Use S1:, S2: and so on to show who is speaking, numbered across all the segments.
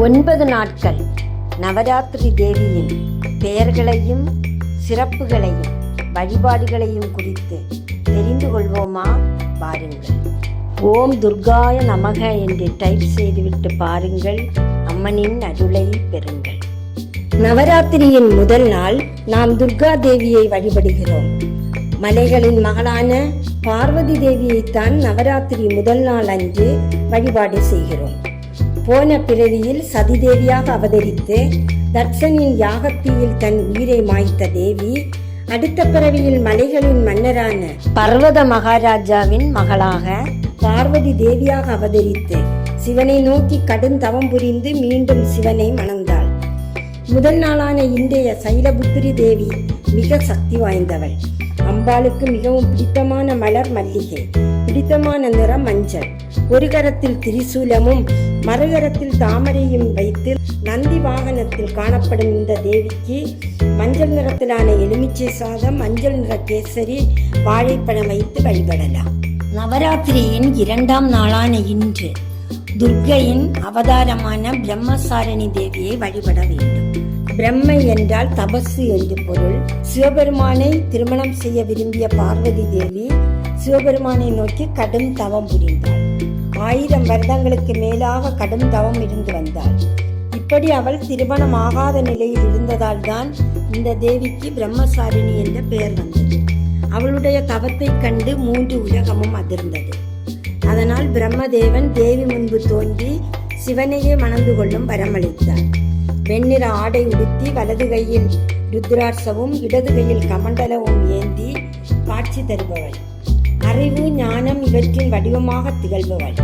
S1: ஒன்பது நாட்கள் நவராத்திரி தேவியின் பெயர்களையும் சிறப்புகளையும் வழிபாடுகளையும் குறித்து தெரிந்து கொள்வோமா? பாருங்கள். ஓம் துர்காய நமக என்று டைப் செய்துவிட்டு பாருங்கள். அம்மனின் அருளை பெறுங்கள். நவராத்திரியின் முதல் நாள் நாம் துர்கா தேவியை வழிபடுகிறோம். மலைகளின் மகளான பார்வதி தேவியைத்தான் நவராத்திரி முதல் நாள் அன்று வழிபாடு செய்கிறோம். போன பிறவியில் சதிதேவியாக அவதரித்து தட்சனின் யாகத்தீயில் தன் உயிரை மாய்த்த தேவி அடுத்த பிறவியில் மலைகளின் மன்னரான பர்வத மகாராஜாவின் மகளாக பார்வதி தேவியாக அவதரித்து சிவனை நோக்கி கடும் தவம் புரிந்து மீண்டும் சிவனை மணந்தாள். முதல் நாளான இன்றைய சைலபுத்திரி தேவி மிக சக்தி வாய்ந்தவள். அம்பாளுக்கு மிகவும் பிடித்தமான மலர் மல்லிகை. பிடித்தமான நிறம் மஞ்சள். ஒரு கரத்தில் திரிசூலமும் மறுகரத்தில் தாமரையும் வைத்து நந்தி வாகனத்தில் காணப்படும் இந்த தேவிக்கு மஞ்சள் நிறத்திலான எலுமிச்சை சாதம் மஞ்சள் நிற கேசரி வாழைப்பழம் வைத்து வழிபடலாம். நவராத்திரியின் இரண்டாம் நாளான இன்று துர்க்கையின் அவதாரமான பிரம்மசாரணி தேவியை வழிபட வேண்டும். பிரம்மை என்றால் தபசு என்று பொருள். சிவபெருமானை திருமணம் செய்ய விரும்பிய பார்வதி தேவி சிவபெருமானை நோக்கி கடும் தவம் புரிந்தாள். ஆயிரம் வருடங்களுக்கு மேலாக கடும் தவம் இருந்து வந்தாள். இப்படி அவள் திருமணம் ஆகாத நிலையில் இருந்ததால் தான் இந்த தேவிக்கு பிரம்மசாரிணி என்ற பெயர் வந்தது. அவளுடைய தவத்தைக் கண்டு மூன்று உலகமும் அதிர்ந்தது. அதனால் பிரம்மதேவன் தேவி முன்பு தோன்றி சிவனையே மணந்து கொள்ளும் வரமளித்தார் வெண்ணிற ஆடை உடுத்தி வலது கையில் ருத்ராட்சவும் இடது கையில் கமண்டலவும் ஏந்தி காட்சி தருபவள். அறிவு ஞானம் இவற்றின் வடிவமாக திகழ்பவள்.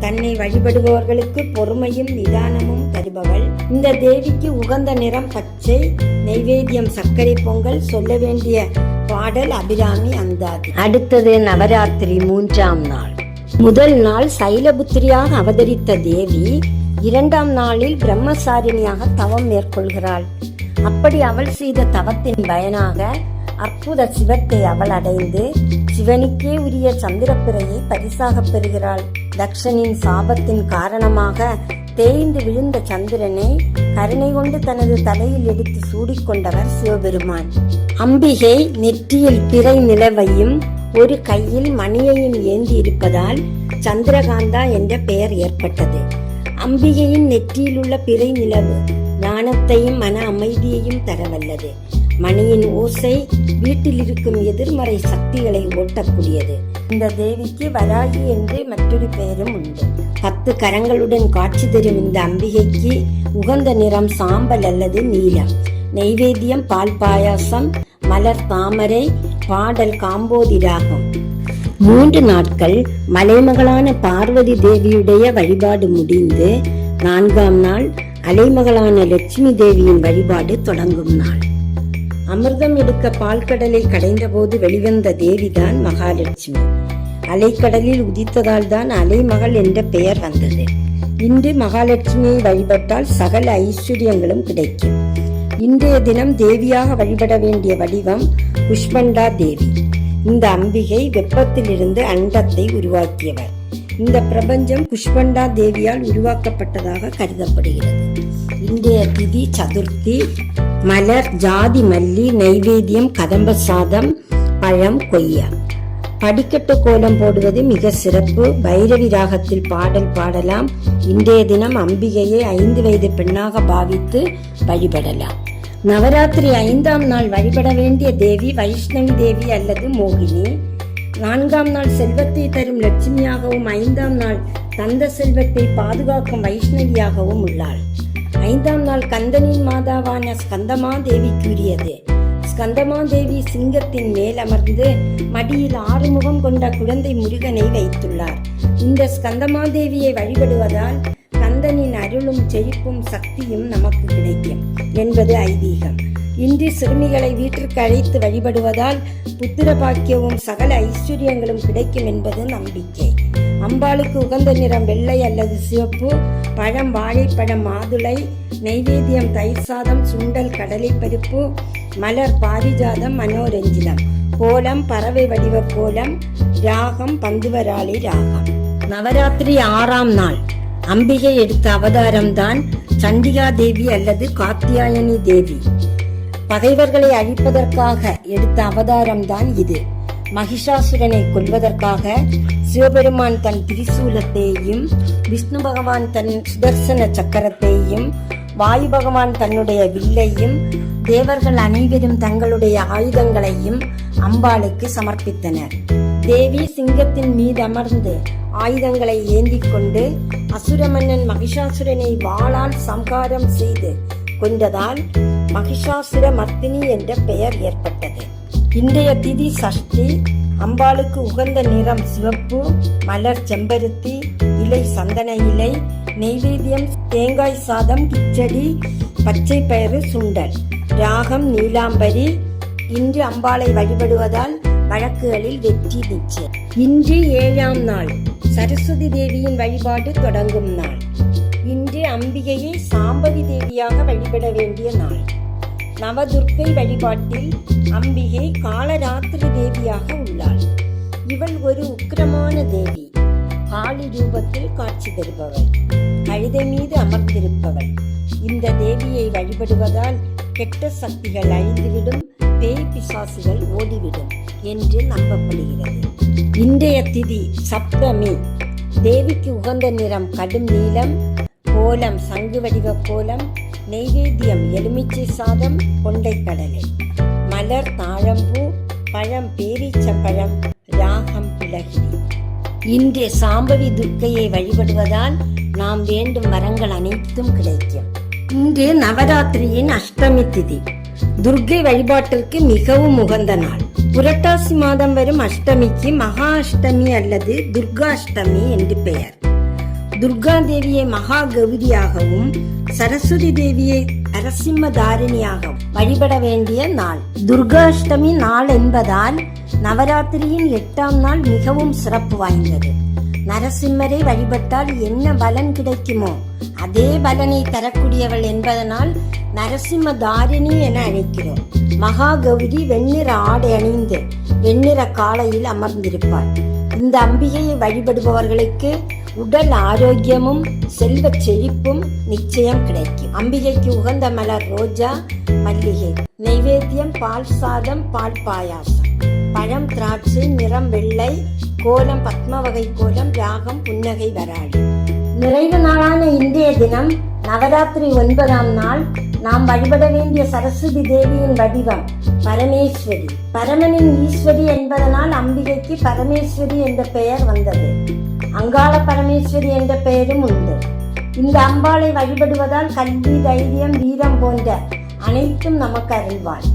S1: தன்னை வழிபடுபவர்களுக்கு பொறுமையும் நிதானமும் தருபவள். இந்த தேவிக்கு உகந்த நிறம் பச்சை நைவேத்தியம் சர்க்கரை பொங்கல் சொல்ல வேண்டிய பாடல் அபிராமி அந்தாதி. அடுத்தது நவராத்திரி மூன்றாம் நாள். முதல் நாள் சைலபுத்திரியாக அவதரித்த தேவி இரண்டாம் நாளில் பிரம்மசாரிணியாக தவம் மேற்கொள்கிறாள். அப்படி அவள் செய்த தவத்தின் பயனாக அற்புத சிவத்தை அவள் அடைந்து சிவனுக்கே உரிய சந்திரப்பிறையை பரிசாக பெறுகிறாள். தக்ஷனின் சாபத்தின் காரணமாக தேய்ந்து விழுந்த சந்திரனை கருணை கொண்டு தனது தலையில் எடுத்து சூடிக்கொண்டவர் சிவபெருமான். அம்பிகை நெற்றியில் பிறை நிலவையும் ஒரு கையில் மணியையும் ஏந்தி இருப்பதால் சந்திரகாந்தா என்ற பெயர் ஏற்பட்டது. அம்பிகையின் நெற்றியில் உள்ள பிறை நிலவு ஞானத்தையும் மன அமைதியையும் தரவல்லது. மணியின் ஓசை வீட்டில் இருக்கும் எதிர்மறை சக்திகளை ஓட்டக்கூடியது. இந்த தேவிக்கு வராகி என்று மற்றொரு பெயரும் உண்டு. பத்து கரங்களுடன் காட்சி தரும் இந்த அம்பிகைக்கு உகந்த நிறம் சாம்பல் அல்லது நீலம். நெய்வேத்தியம் பால் பாயாசம் மலர் தாமரை பாடல் காம்போதி ராகம் மூன்று நாட்கள் மலைமகளான பார்வதி தேவியுடைய வழிபாடு முடிந்து நான்காம் நாள் அலைமகளான லட்சுமி தேவியின் வழிபாடு தொடங்கும் நாள். அமிர்தம் எடுக்க பால்கடலை கடைந்தபோது வெளிவந்த தேவிதான் மகாலட்சுமி. அலைக்கடலில் உதித்ததால் தான் அலைமகள் என்ற பெயர் வந்தது. இன்று மகாலட்சுமியை வழிபட்டால் சகல ஐஸ்வர்யங்களும் கிடைக்கும். இன்றைய தினம் தேவியாக வழிபட வேண்டிய வடிவம் புஷ்பண்டா தேவி. இந்த அம்பிகை வெப்பத்திலிருந்து அண்டத்தை உருவாக்கியவர். இந்த பிரபஞ்சம் புஷ்பண்டா தேவியால் உருவாக்கப்பட்டதாக கருதப்படுகிறது. இன்றைய திதி சதுர்த்தி மலர் ஜாதி மல்லி நைவேத்தியம் கதம்ப சாதம் பழம் கொய்யா. படிக்கட்டு கோலம் போடுவது மிக சிறப்பு. பைரவி ராகத்தில் பாடல் பாடலாம். இன்றைய தினம் அம்பிகையை ஐந்து வயது பெண்ணாக பாவித்து வழிபடலாம். நவராத்திரி ஐந்தாம் நாள் வழிபட வேண்டிய தேவி வைஷ்ணவி தேவி அல்லது மோகினி. நான்காம் நாள் செல்வத்தை தரும் லட்சுமியாகவும் ஐந்தாம் நாள் தந்த செல்வத்தை பாதுகாக்கும் வைஷ்ணவியாகவும் உள்ளாள். ஐந்தாம் நாள் கந்தனின் மாதாவான ஸ்கந்தமா தேவிக்குரியது ஸ்கந்தமா தேவி சிங்கத்தின் மேல் அமர்ந்து மடியில் ஆறுமுகம் கொண்ட குழந்தை முருகனை வைத்துள்ளார். இந்த ஸ்கந்தமா தேவியை வழிபடுவதால் கந்தனின் அருளும் ஜெயிப்பும் சக்தியும் நமக்கு கிடைக்கும் என்பது ஐதீகம். இன்று சிறுமிகளை வீட்டிற்கு அழைத்து வழிபடுவதால் புத்திர பாக்கியமும் சகல ஐஸ்வர்யங்களும் கிடைக்கும் என்பது நம்பிக்கை. அம்பாளுக்கு உகந்த நிறம் வெள்ளை அல்லது சிவப்பு பழம் வாழைப்பழம் மாதுளை நெய்வேத்தியம் தயிர் சாதம் சுண்டல் கடலை பருப்பு மலர் பாரிஜாதம் மனோரஞ்சிதம் கோலம் பறவை வடிவ கோலம் ராகம் பந்துவராளி ராகம். நவராத்திரி ஆறாம் நாள். அம்பிகை எடுத்த அவதாரம்தான் சண்டிகா தேவி அல்லது காத்தியாயனி தேவி. பகைவர்களை அழிப்பதற்காக எடுத்த அவதாரம்தான் இது. மகிஷாசுரனை கொல்வதற்காக சிவபெருமான் தன் திரிசூலத்தையும் விஷ்ணு பகவான் தன் சுதர்சன சக்கரத்தையும் வாயு பகவான் தன்னுடைய வில்லையும் தேவர்கள் அனைவரும் தங்களுடைய ஆயுதங்களையும் அம்பாளுக்கு சமர்ப்பித்தனர். தேவி சிங்கத்தின் மீது அமர்ந்து ஆயுதங்களை ஏந்தி கொண்டு அசுரமன்னன் மகிஷாசுரனை வாளால் சம்ஹாரம் செய்து கொண்டதால் மகிஷாசுர மர்த்தினி என்ற பெயர் ஏற்பட்டது. இன்றைய திதி சஷ்டி அம்பாளுக்கு உகந்த நிறம் சிவப்பு மலர் செம்பருத்தி இலை சந்தன இலை நெய்வேத்தியம் தேங்காய் சாதம் கிச்சடி பச்சை பயிறு சுண்டல் ராகம் நீலாம்பரி. இன்று அம்பாளை வழிபடுவதால் வழக்குகளில் வெற்றி நிச்சயம் இன்று ஏழாம் நாள். சரஸ்வதி தேவியின் வழிபாடு தொடங்கும் நாள். இன்று அம்பிகையை சாம்பவி தேவியாக வழிபட வேண்டிய நாள். நவதுர்க்கை வழிபாட்டில் அம்பிகை காலராத்திரி தேவியாக உள்ளாள். இவள் ஒரு உக்கிரமான தேவி. காளி ரூபத்தில் காட்சி தருபவள். கழுதை மீது அமர்ந்திருப்பவள். இந்த தேவியை வழிபடுவதால் கெட்ட சக்திகள் அழிந்துவிடும். பேய் பிசாசுகள் ஓடிவிடும் என்று நம்பப்படுகிறது. இன்றைய திதி சப்தமி. தேவிக்கு உகந்த நிறம் கடும் நீலம் கோலம் சங்கு வடிவ கோலம் நெய்வேத்தியம் எலுமிச்சை சாதம் கொண்டைக்கடலை மலர் தாழம்பூ பழம் பேரீச்சப்பழம் ராகம் பிளகிரி இன்று சாம்பவி துர்க்கையை வழிபடுவதால் நாம் வேண்டும் வரங்கள் அனைத்தும் கிடைக்கும். இன்று நவராத்திரியின் அஷ்டமி திதி. துர்க்கை வழிபாட்டிற்கு மிகவும் உகந்த நாள். புரட்டாசி மாதம் வரும் அஷ்டமிக்கு மகா அஷ்டமி அல்லது துர்காஷ்டமி என்று பெயர். துர்கா தேவியை மகா கௌரியாகவும் சரஸ்வதி தேவியை நரசிம்ம தாரிணியாக வழிபட வேண்டிய நாள். துர்காஷ்டமி நாள் என்பதால் நவராத்திரியின் எட்டாம் நாள் மிகவும் சிறப்பு வாய்ந்தது. நரசிம்மரை வழிபட்டால் என்ன பலன் கிடைக்குமோ அதே பலனை தரக்கூடியவள் என்பதனால் நரசிம்மதாரிணி என அழைக்கிறோம். மகாகௌரி வெண்ணிற ஆடை அணிந்து வெண்ணிற காலையில் அமர்ந்திருப்பார். இந்த அம்பிகையை வழிபடுபவர்களுக்கு உடல் ஆரோக்கியமும் செல்வ செழிப்பும் நிச்சயம் கிடைக்கும். அம்பிகைக்கு உகந்த மலர் ரோஜா மல்லிகை. நைவேத்தியம் பால் சாதம் பால் பாயாசம். பழம் திராட்சை நிறம் வெள்ளை கோலம் பத்ம வகை கோலம் ராகம் புன்னகை வராளி நிறைவு நாளான இன்றைய தினம் நவராத்திரி ஒன்பதாம் நாள் நாம் வழிபட வேண்டிய சரஸ்வதி தேவியின் வடிவம் பரமேஸ்வரி. பரமனின் ஈஸ்வரி என்பதனால் அம்பிகைக்கு பரமேஸ்வரி என்ற பெயர் வந்தது. அங்காள பரமேஸ்வரி என்ற பெயரும் உண்டு. இந்த அம்பாளை வழிபடுவதால் கல்வி தைரியம் வீரம் போன்ற அனைத்தும் நமக்கு அறிவாள்.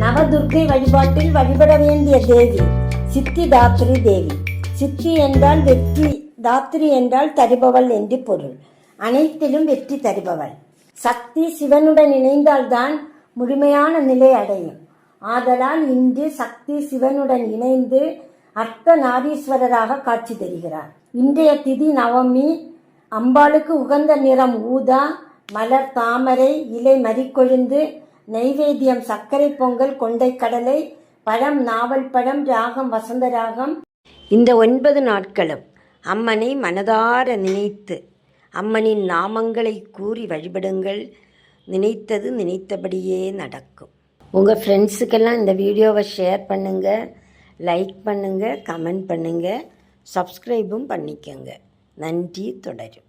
S1: நவதுர்க்கை வழிபாட்டில் வழிபட வேண்டிய தேவி சித்தி தாத்ரி தேவி. சித்தி என்றால் வெற்றி தாத்ரி என்றால் தருபவள் என்று பொருள். அனைத்திலும் வெற்றி தருபவள். சக்தி சிவனுடன் இணைந்தால்தான் முழுமையான நிலை அடையும். ஆதலால் இன்று சக்தி சிவனுடன் இணைந்து அர்த்த நாரீஸ்வரராக காட்சி தருகிறார். இன்றைய திதி நவமி. அம்பாளுக்கு உகந்த நிறம் ஊதா மலர் தாமரை இலை மறிக்கொழுந்து நெய்வேத்தியம் சர்க்கரை பொங்கல் கொண்டை கடலை பழம் நாவல் பழம் ராகம் வசந்த ராகம். இந்த ஒன்பது நாட்களும் அம்மனை மனதார நினைத்து அம்மனின் நாமங்களை கூறி வழிபடுங்கள். நினைத்தது நினைத்தபடியே நடக்கும். உங்கள் ஃப்ரெண்ட்ஸுக்கெல்லாம் இந்த வீடியோவை ஷேர் பண்ணுங்கள் லைக் பண்ணுங்கள் கமெண்ட் பண்ணுங்கள் சப்ஸ்கிரைபும் பண்ணிக்கோங்க. நன்றி தொடரும்.